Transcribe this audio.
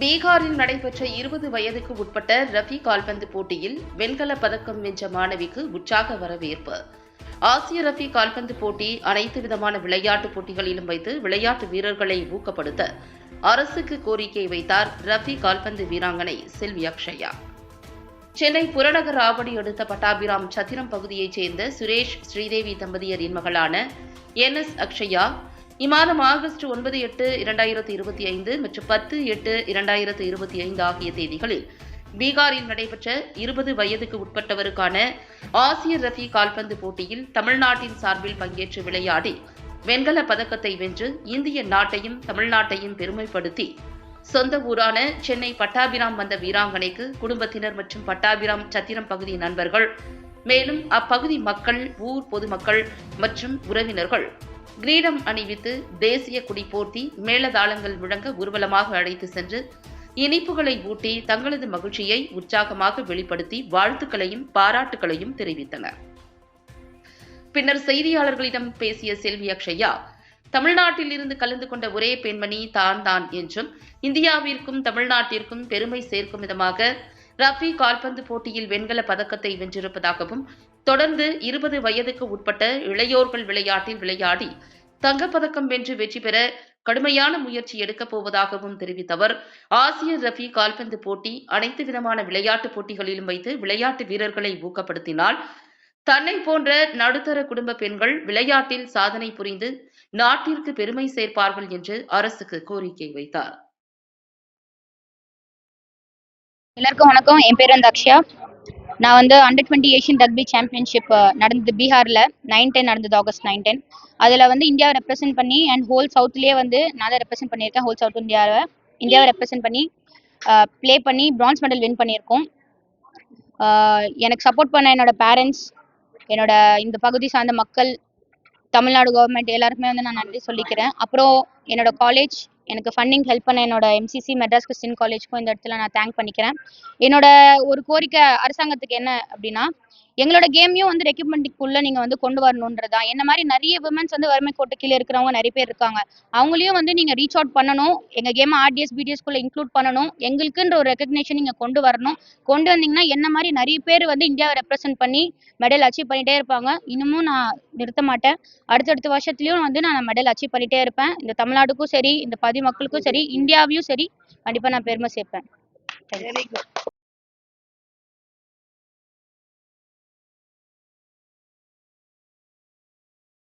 பீகாரில் நடைபெற்ற இருபது வயதுக்கு உட்பட்ட ரஃபி கால்பந்து போட்டியில் வெண்கல பதக்கம் வென்ற மாணவிக்கு உற்சாக வரவேற்பு. ஆசிய ரஃபி கால்பந்து போட்டி அனைத்து விதமான விளையாட்டுப் போட்டிகளிலும் வைத்து விளையாட்டு வீரர்களை ஊக்கப்படுத்த அரசுக்கு கோரிக்கை வைத்தார் ரஃபி கால்பந்து வீராங்கனை செல்வி அக்ஷயா. சென்னை புறநகர் ஆவடி அடுத்த பட்டாபிராம் சத்திரம் பகுதியைச் சேர்ந்த சுரேஷ் ஸ்ரீதேவி தம்பதியரின் மகளான என் எஸ் அக்ஷயா இம்மாதம் ஆகஸ்ட் ஒன்பது எட்டு இரண்டாயிரத்து இருபத்தி ஐந்து மற்றும் பத்து எட்டு இரண்டாயிரத்து இருபத்தி ஐந்து ஆகிய தேதிகளில் பீகாரில் நடைபெற்ற இருபது வயதுக்கு உட்பட்டவருக்கான ஆசிய ரஃபி கால்பந்து போட்டியில் தமிழ்நாட்டின் சார்பில் பங்கேற்று விளையாடி வெண்கல பதக்கத்தை வென்று இந்திய நாட்டையும் தமிழ்நாட்டையும் பெருமைப்படுத்தி சொந்த ஊரான சென்னை பட்டாபிராம் வந்த வீராங்கனைக்கு குடும்பத்தினர் மற்றும் பட்டாபிராம் சத்திரம் பகுதி நண்பர்கள் மேலும் அப்பகுதி மக்கள் ஊர் பொதுமக்கள் மற்றும் உறவினர்கள் கிரீடம் அணிவித்து தேசிய கொடி போர்த்தி மேளதாளங்கள் முழங்க ஊர்வலமாக அழைத்து சென்று இனிப்புகளை ஊட்டி தங்களது மகிழ்ச்சியை உற்சாகமாக வெளிப்படுத்தி வாழ்த்துக்களையும் பாராட்டுகளையும் தெரிவித்தனர். பின்னர் செய்தியாளர்களிடம் பேசிய செல்வி அக்ஷயா தமிழ்நாட்டில் இருந்து கலந்து கொண்ட ஒரே பெண்மணி தான் தான் என்றும் இந்தியாவிற்கும் தமிழ்நாட்டிற்கும் பெருமை சேர்க்கும் விதமாக ரஃபி கால்பந்து போட்டியில் வெண்கல பதக்கத்தை வென்றிருப்பதாகவும் தொடர்ந்து இருபது வயதுக்கு உட்பட்ட இளையோர்கள் விளையாட்டில் விளையாடி தங்கப்பதக்கம் வென்று வெற்றி பெற கடுமையான முயற்சி எடுக்கப் போவதாகவும் தெரிவித்த அவர் ஆசிய ரஃபி கால்பந்து போட்டி அனைத்து விதமான விளையாட்டுப் போட்டிகளிலும் வைத்து விளையாட்டு வீரர்களை ஊக்கப்படுத்தினால் தன்னை போன்ற நடுத்தர குடும்ப பெண்கள் விளையாட்டில் சாதனை புரிந்து நாட்டிற்கு பெருமை சேர்ப்பார்கள் என்று அரசுக்கு கோரிக்கை வைத்தார். எல்லாருக்கும் வணக்கம். என் பேர் வந்து அக்ஷயா. நான் வந்து under twenty Asian rugby championship நடந்தது பீகாரில் நைன் டென் நடந்தது ஆகஸ்ட் நைன் டென் அதில் வந்து இந்தியாவை ரெப்ரசென்ட் பண்ணி அண்ட் ஹோல் சவுத்லேயே வந்து நான் தான் ரெப்ரசென்ட் பண்ணியிருக்கேன் ஹோல் சவுத் இந்தியாவை இந்தியாவை ரெப்ரசென்ட் பண்ணி ப்ளே பண்ணி பிரான்ஸ் மெடல் வின் பண்ணியிருக்கோம். எனக்கு சப்போர்ட் பண்ண என்னோட பேரண்ட்ஸ் என்னோட இந்த பகுதி சார்ந்த மக்கள் தமிழ்நாடு கவர்மெண்ட் எல்லாருக்குமே வந்து நான் நன்றி சொல்லிக்கிறேன். அப்புறம் என்னோட காலேஜ் எனக்கு ஃபண்டிங் ஹெல்ப் பண்ண என்னோட எம்சிசி மெட்ராஸ் கிறிஸ்டின் காலேஜ்க்கும் இந்த இடத்துல நான் தேங்க் பண்ணிக்கிறேன். என்னோட ஒரு கோரிக்கை அரசாங்கத்துக்கு என்ன அப்படின்னா எங்களோட கேமையும் வந்து ரெக்யூப்மெண்ட்டுக்குள்ள நீங்க வந்து கொண்டு வரணுன்றதா என்ன மாதிரி நிறைய விமன்ஸ் வந்து வறுமை கோட்டு கீழே இருக்கிறவங்க நிறைய பேர் இருக்காங்க. அவங்களையும் வந்து நீங்க ரீச் அவுட் பண்ணணும். எங்க கேம் ஆர்டிஎஸ் பிடிஎஸ்குள்ள இன்க்ளூட் பண்ணணும். எங்களுக்குன்ற ஒரு ரெகக்னேஷன் நீங்க கொண்டு வரணும். கொண்டு வந்தீங்கன்னா என்ன மாதிரி நிறைய பேர் வந்து இந்தியாவை ரெப்ரசென்ட் பண்ணி மெடல் அச்சீவ் பண்ணிட்டே இருப்பாங்க. இன்னமும் நான் நிறுத்த மாட்டேன். அடுத்தடுத்த வருஷத்துலயும் வந்து நான் மெடல் அச்சீவ் பண்ணிட்டே இருப்பேன். இந்த தமிழ்நாடுக்கும் சரி இந்த பதி மக்களுக்கும் சரி இந்தியாவையும் சரி கண்டிப்பா நான் பெருமை சேர்ப்பேன். Very good